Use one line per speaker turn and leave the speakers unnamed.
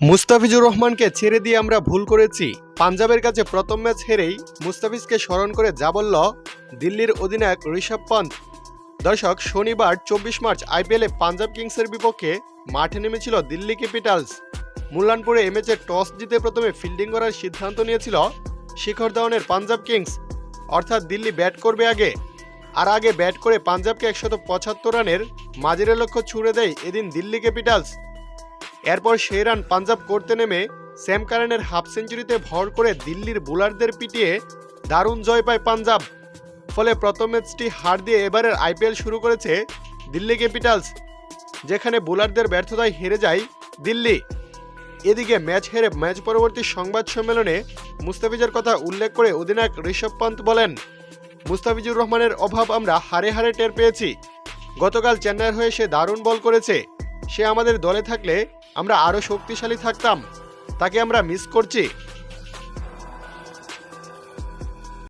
মুস্তাফিজুর রহমানকে ছেড়ে দিয়ে আমরা ভুল করেছি। পাঞ্জাবের কাছে প্রথম ম্যাচ হেরেই মুস্তাফিজকে স্মরণ করে যা বলল দিল্লির অধিনায়ক ঋষভ পন্থ দর্শক, শনিবার চব্বিশ মার্চ আইপিএলে পাঞ্জাব কিংসের বিপক্ষে মাঠে নেমেছিল দিল্লি ক্যাপিটালস। মুল্লানপুরে এ ম্যাচে টস জিতে প্রথমে ফিল্ডিং করার সিদ্ধান্ত নিয়েছিল শিখর ধাওয়ানের পাঞ্জাব কিংস। অর্থাৎ দিল্লি ব্যাট করবে আগে। আর আগে ব্যাট করে পাঞ্জাবকে একশত পঁচাত্তর রানের মাঝের লক্ষ্য ছুড়ে দেয় এদিন দিল্লি ক্যাপিটালস। এরপর সেই রান পাঞ্জাব করতে নেমে স্যাম কারেনের হাফ সেঞ্চুরিতে ভর করে দিল্লির বোলারদের পিটিয়ে দারুণ জয় পায় পাঞ্জাব। ফলে প্রথম ম্যাচটি হার দিয়ে এবারের আইপিএল শুরু করেছে দিল্লি ক্যাপিটালস, যেখানে বোলারদের ব্যর্থতায় হেরে যায় দিল্লি। এদিকে ম্যাচ হেরে ম্যাচ পরবর্তী সংবাদ সম্মেলনে মুস্তাফিজের কথা উল্লেখ করে অধিনায়ক ঋষভ পন্থ বলেন, মুস্তাফিজুর রহমানের অভাব আমরা হারে হারে টের পেয়েছি। গতকাল চেন্নাইয়ের হয়ে সে দারুণ বল করেছে। সে আমাদের দলে থাকলে আমরা আরও শক্তিশালী থাকতাম। তাকে আমরা মিস করছি।